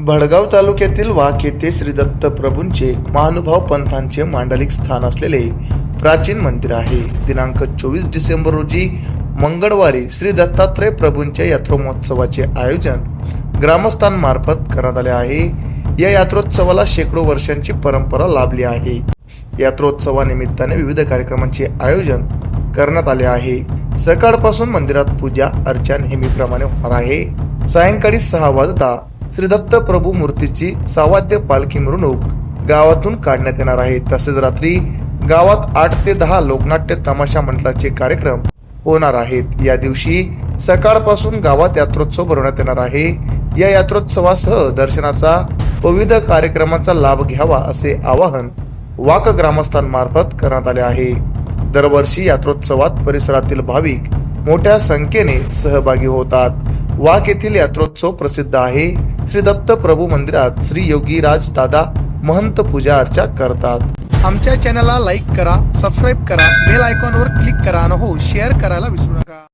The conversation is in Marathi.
भडगाव तालुक्यातील वाक येथे श्री दत्त प्रभूंचे महानुभाव पंथांचे मांडलिक स्थान असलेले प्राचीन मंदिर आहे. दिनांक चोवीस डिसेंबर रोजी मंगळवारी श्री दत्तात्रय प्रभूंच्या यात्रोमहोत्सवाचे आयोजन ग्रामस्थांमार्फत करण्यात आले आहे. या यात्रोत्सवाला शेकडो वर्षांची परंपरा लाभली आहे. यात्रोत्सवानिमित्ताने विविध कार्यक्रमांचे आयोजन करण्यात आले आहे. सकाळपासून मंदिरात पूजा अर्चा नेहमीप्रमाणे होणार आहे. सायंकाळी सहा वाजता श्री दत्त प्रभू मूर्तीची सावाद्य पालखी मिरवणूक गावातून काढण्यात येणार आहे. तसेच रात्री गावात आठ ते दहा लोकनाट्य तमाशा मंडळाचे कार्यक्रम होणार आहेत. या दिवशी सकाळपासून गावात यात्रोत्सव भरवण्यात येणार आहे. या यात्रोत्सवासह दर्शनाचा विविध कार्यक्रमाचा लाभ घ्यावा असे आवाहन वाक ग्रामस्थांमार्फत करण्यात आले आहे. दरवर्षी यात्रोत्सवात परिसरातील भाविक मोठ्या संख्येने सहभागी होतात. वाक येथील यात्रोत्सव प्रसिद्ध आहे. श्री दत्त प्रभू मंदिरात श्री योगीराज दादा महंत पूजा अर्चा करतात. आमच्या चॅनलला लाईक करा सबस्क्राईब करा बेल आयकॉनवर क्लिक करा आणि हो शेअर करायला विसरू नका.